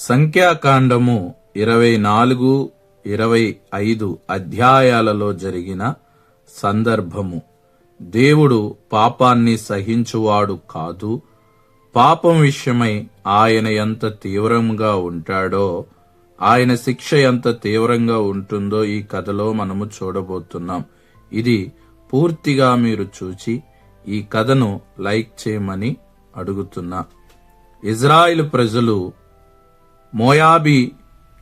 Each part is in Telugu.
సంఖ్యాకాండము ఇరవై నాలుగు ఇరవై ఐదు అధ్యాయాలలో జరిగిన సందర్భము. దేవుడు పాపాన్ని సహించువాడు కాదు. పాపం విషయమై ఆయన ఎంత తీవ్రంగా ఉంటాడో ఆయన శిక్ష ఎంత తీవ్రంగా ఉంటుందో ఈ కథలో మనము చూడబోతున్నాం. ఇది పూర్తిగా మీరు చూచి ఈ కథను లైక్ చేయమని అడుగుతున్నా. ఇజ్రాయిల్ ప్రజలు మోయాబీ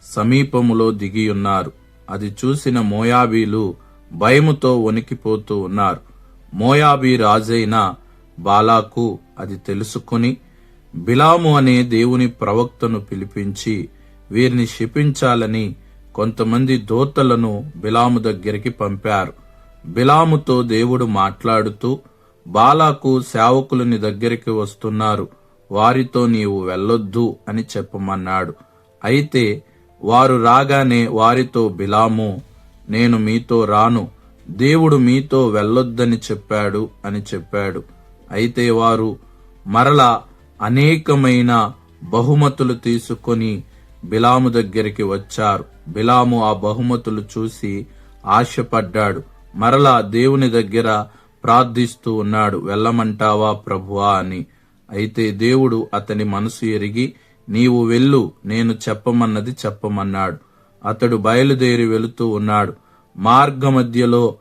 సమీపములో దిగియున్నారు. అది చూసిన మోయాబీలు భయముతో వణికిపోతూ ఉన్నారు. మోయాబీ రాజైన బాలాకు అది తెలుసుకుని బిలాము అనే దేవుని ప్రవక్తను పిలిపించి వీరిని శపించాలని కొంతమంది దోతలను బిలాము దగ్గరికి పంపారు. బిలాముతో దేవుడు మాట్లాడుతూ బాలాకు సేవకులని దగ్గరికి వస్తున్నారు. వారితో నీవు వెళ్ళొద్దు అని చెప్పమన్నాడు. అయితే వారు రాగానే వారితో బిలాము నేను మీతో రాను. దేవుడు మీతో వెళ్ళొద్దని చెప్పాడు అని చెప్పాడు. అయితే వారు మరలా అనేకమైన బహుమతులు తీసుకొని బిలాము దగ్గరికి వచ్చారు. బిలాము ఆ బహుమతులు చూసి ఆశపడ్డాడు. మరలా దేవుని దగ్గర ప్రార్థిస్తూ ఉన్నాడు. వెళ్ళమంటావా ప్రభువా అని. అయితే దేవుడు అతని మనసు ఎరిగి నీవు వెళ్ళు నేను చెప్పమన్నది చెప్పమన్నాడు. అతడు బయలుదేరి వెళుతూ ఉన్నాడు. మార్గమధ్యలో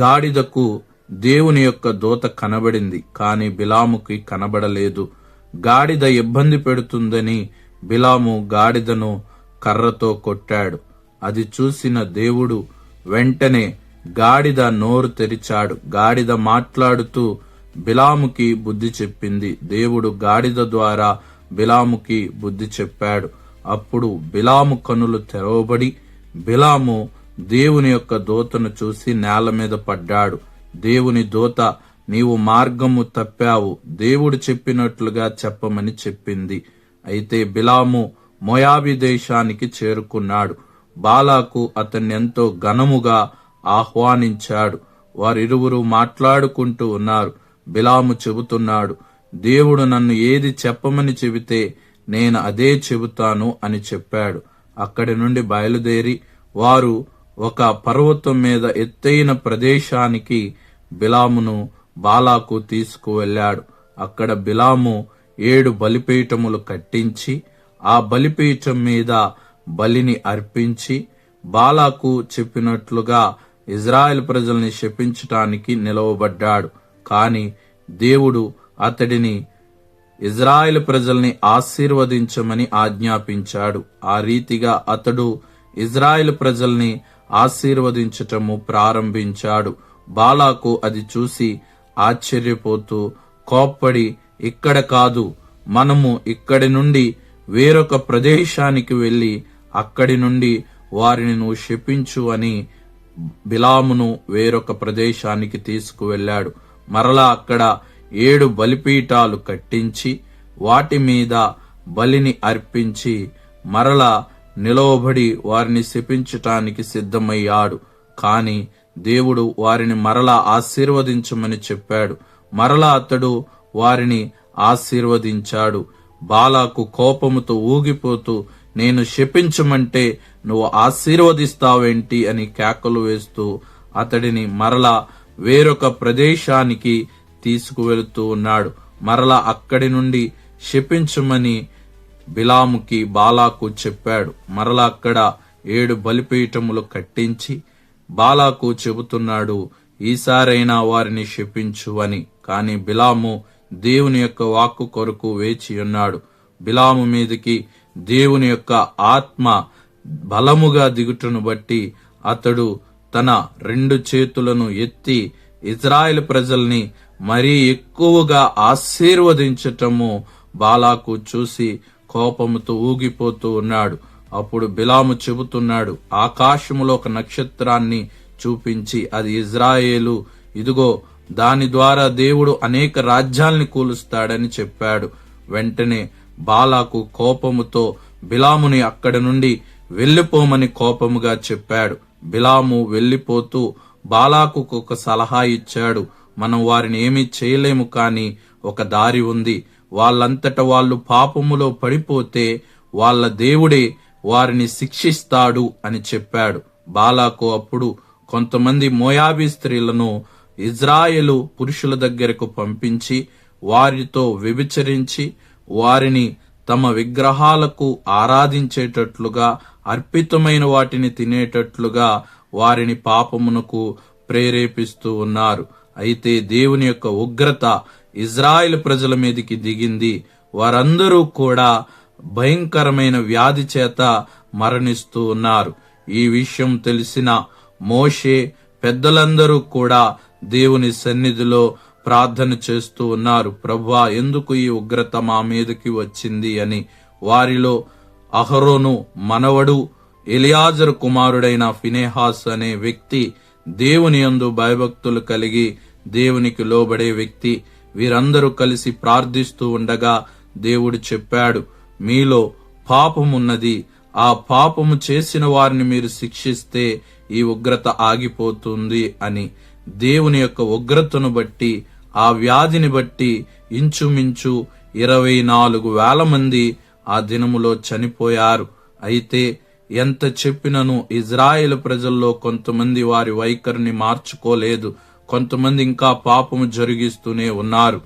గాడిదకు దేవుని యొక్క దూత కనబడింది కాని బిలాముకి కనబడలేదు. గాడిద ఇబ్బంది పెడుతుందని బిలాము గాడిదను కర్రతో కొట్టాడు. అది చూసిన దేవుడు వెంటనే గాడిద నోరు తెరిచాడు. గాడిద మాట్లాడుతూ బిలాముకి బుద్ధి చెప్పింది. దేవుడు గాడిద ద్వారా బిలాముకి బుద్ధి చెప్పాడు. అప్పుడు బిలాము కనులు తెరవబడి బిలాము దేవుని యొక్క దూతను చూసి నేల మీద పడ్డాడు. దేవుని దూత నీవు మార్గము తప్పావు. దేవుడు చెప్పినట్లుగా చెప్పమని చెప్పింది. అయితే బిలాము మొయాబి దేశానికి చేరుకున్నాడు. బాలాకు అతన్ని ఎంతో ఘనముగా ఆహ్వానించాడు. వారిరువురు మాట్లాడుకుంటూ ఉన్నారు. బిలాము చెబుతున్నాడు దేవుడు నన్ను ఏది చెప్పమని చెబితే నేను అదే చెబుతాను అని చెప్పాడు. అక్కడి నుండి బయలుదేరి వారు ఒక పర్వతం మీద ఎత్తైన ప్రదేశానికి బిలామును బాలాకు తీసుకువెళ్ళాడు. అక్కడ బిలాము ఏడు బలిపీఠములు కట్టించి ఆ బలిపీఠం మీద బలిని అర్పించి బాలాకు చెప్పినట్లుగా ఇజ్రాయెల్ ప్రజల్ని శపించటానికి నిలవబడ్డాడు. కాని దేవుడు అతడిని ఇజ్రాయెల్ ప్రజల్ని ఆశీర్వదించమని ఆజ్ఞాపించాడు. ఆ రీతిగా అతడు ఇజ్రాయెల్ ప్రజల్ని ఆశీర్వదించటము ప్రారంభించాడు. బాలాకు అది చూసి ఆశ్చర్యపోతూ కోప్పడి ఇక్కడ కాదు. మనము ఇక్కడి నుండి వేరొక ప్రదేశానికి వెళ్ళి అక్కడి నుండి వారిని నువ్వు శపించు అని బిలామును వేరొక ప్రదేశానికి తీసుకువెళ్ళాడు. మరలా అక్కడ ఏడు బలిపీఠాలు కట్టించి వాటి మీద బలిని అర్పించి మరలా నిలవబడి వారిని శపించటానికి సిద్ధమయ్యాడు. కాని దేవుడు వారిని మరలా ఆశీర్వదించమని చెప్పాడు. మరలా అతడు వారిని ఆశీర్వదించాడు. బాలాకు కోపముతో ఊగిపోతూ నేను శపించమంటే నువ్వు ఆశీర్వదిస్తావేంటి? అని కేకలు వేస్తూ అతడిని మరలా వేరొక ప్రదేశానికి తీసుకువెళుతూ ఉన్నాడు. మరలా అక్కడి నుండి శపించమని బిలాముకి బాలాకు చెప్పాడు. మరలా అక్కడ ఏడు బలిపీఠములు కట్టించి బాలాకు చెబుతున్నాడు ఈసారైనా వారిని శపించు అని. కాని బిలాము దేవుని యొక్క వాక్కు కొరకు వేచి ఉన్నాడు. బిలాము మీదకి దేవుని యొక్క ఆత్మ బలముగా దిగుటను బట్టి అతడు తన రెండు చేతులను ఎత్తి ఇజ్రాయెల్ ప్రజల్ని మరీ ఎక్కువగా ఆశీర్వదించటము బాలాకు చూసి కోపముతో ఊగిపోతూ ఉన్నాడు. అప్పుడు బిలాము చెబుతున్నాడు ఆకాశములో ఒక నక్షత్రాన్ని చూపించి అది ఇజ్రాయేలు. ఇదిగో దాని ద్వారా దేవుడు అనేక రాజ్యాల్ని కూలుస్తాడని చెప్పాడు. వెంటనే బాలాకు కోపముతో బిలాముని అక్కడి నుండి వెళ్ళిపోమని కోపముగా చెప్పాడు. బిలాము వెళ్ళిపోతూ బాలాకు ఒక సలహా ఇచ్చాడు. మనం వారిని ఏమీ చేయలేము కాని ఒక దారి ఉంది. వాళ్ళంతట వాళ్ళు పాపములో పడిపోతే వాళ్ళ దేవుడే వారిని శిక్షిస్తాడు అని చెప్పాడు. బాలాకు అప్పుడు కొంతమంది మోయాబీ స్త్రీలను ఇజ్రాయెలు పురుషుల దగ్గరకు పంపించి వారితో వ్యభిచరించి వారిని తమ విగ్రహాలకు ఆరాధించేటట్లుగా అర్పితమైన వాటిని తినేటట్లుగా వారిని పాపమునకు ప్రేరేపిస్తూ ఉన్నారు. అయితే దేవుని యొక్క ఉగ్రత ఇజ్రాయెల్ ప్రజల మీదకి దిగింది. వారందరూ కూడా భయంకరమైన వ్యాధి చేత మరణిస్తూ ఉన్నారు. ఈ విషయం తెలిసిన మోషే పెద్దలందరూ కూడా దేవుని సన్నిధిలో ప్రార్థన చేస్తూ ఉన్నారు. ప్రభా ఎందుకు ఈ ఉగ్రత మా మీదకి వచ్చింది? అని. వారిలో అహరోను మనవడు ఎలియాజరు కుమారుడైన ఫినేహాస్ అనే వ్యక్తి దేవుని యందు భయభక్తులు కలిగి దేవునికి లోబడే వ్యక్తి. వీరందరూ కలిసి ప్రార్థిస్తూ ఉండగా దేవుడు చెప్పాడు మీలో పాపమున్నది ఆ పాపము చేసిన వారిని మీరు శిక్షిస్తే ఈ ఉగ్రత ఆగిపోతుంది అని. దేవుని యొక్క ఉగ్రతను బట్టి ఆ వ్యాధిని బట్టి ఇంచుమించు ఇరవై నాలుగు వేల మంది ఆ దినములో చనిపోయారు. అయితే ఎంత చెప్పినను ఇజ్రాయెల్ ప్రజల్లో కొంతమంది వారి వైఖరిని మార్చుకోలేదు. కొంతమంది ఇంకా పాపము జరిగిస్తూనే ఉన్నారు.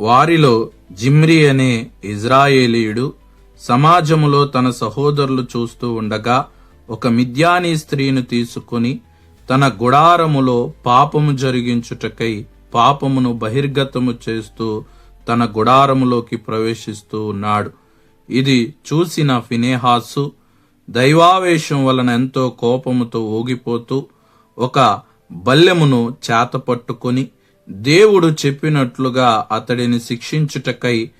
వారిలో జిమ్రి అనే ఇజ్రాయేలీయుడు సమాజములో తన సహోదరులు చూస్తూ ఉండగా ఒక మిద్యానీ స్త్రీని తీసుకుని తన గుడారములో పాపము జరిగించుటకై పాపమును బహిర్గతము చేస్తూ తన గుడారములోకి ప్రవేశిస్తూ ఉన్నాడు. ఇది చూసిన ఫినేహాసు దైవావేశం వలన ఎంతో కోపముతో ఊగిపోతూ ఒక బల్లెమును చేతపట్టుకొని దేవుడు చెప్పినట్లుగా అతడిని శిక్షించుటకై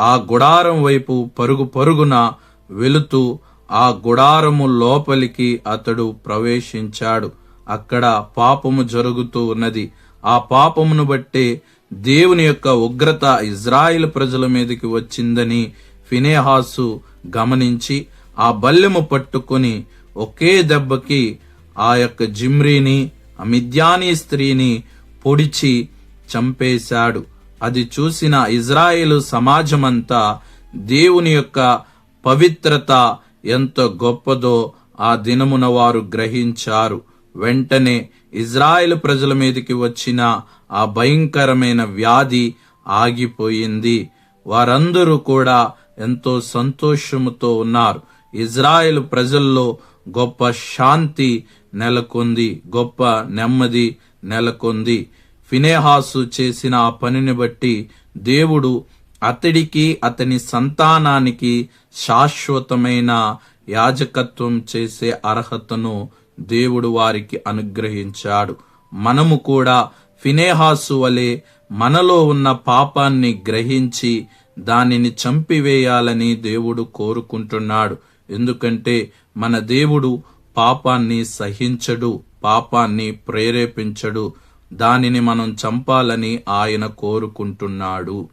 ఆ గుడారం వైపు పరుగు పరుగున వెళుతూ ఆ గుడారము లోపలికి అతడు ప్రవేశించాడు. అక్కడ పాపము జరుగుతూ ఉన్నది. ఆ పాపమును బట్టే దేవుని యొక్క ఉగ్రత ఇజ్రాయిల్ ప్రజల మీదకి వచ్చిందని ఫినేహాసు గమనించి ఆ బల్లెము పట్టుకొని ఒకే దెబ్బకి ఆ యొక్క జిమ్రీని మిద్యానీ స్త్రీని పొడిచి చంపేశాడు. అది చూసిన ఇజ్రాయేలు సమాజమంతా దేవుని యొక్క పవిత్రత ఎంత గొప్పదో ఆ దినమున వారు గ్రహించారు. వెంటనే ఇజ్రాయెల్ ప్రజల మీదకి వచ్చిన ఆ భయంకరమైన వ్యాధి ఆగిపోయింది. వారందరూ కూడా ఎంతో సంతోషముతో ఉన్నారు. ఇజ్రాయెల్ ప్రజల్లో గొప్ప శాంతి నెలకొంది గొప్ప నెమ్మది నెలకొంది. ఫినేహాసు చేసిన ఆ పనిని బట్టి దేవుడు అతడికి అతని సంతానానికి శాశ్వతమైన యాజకత్వం చేసే అర్హతను దేవుడు వారికి అనుగ్రహించాడు. మనము కూడా ఫినేహాసు వలె మనలో ఉన్న పాపాన్ని గ్రహించి దానిని చంపివేయాలని దేవుడు కోరుకుంటున్నాడు. ఎందుకంటే మన దేవుడు పాపాన్ని సహించడు పాపాన్ని ప్రేరేపించడు. దానిని మనం చంపాలని ఆయన కోరుకుంటున్నాడు.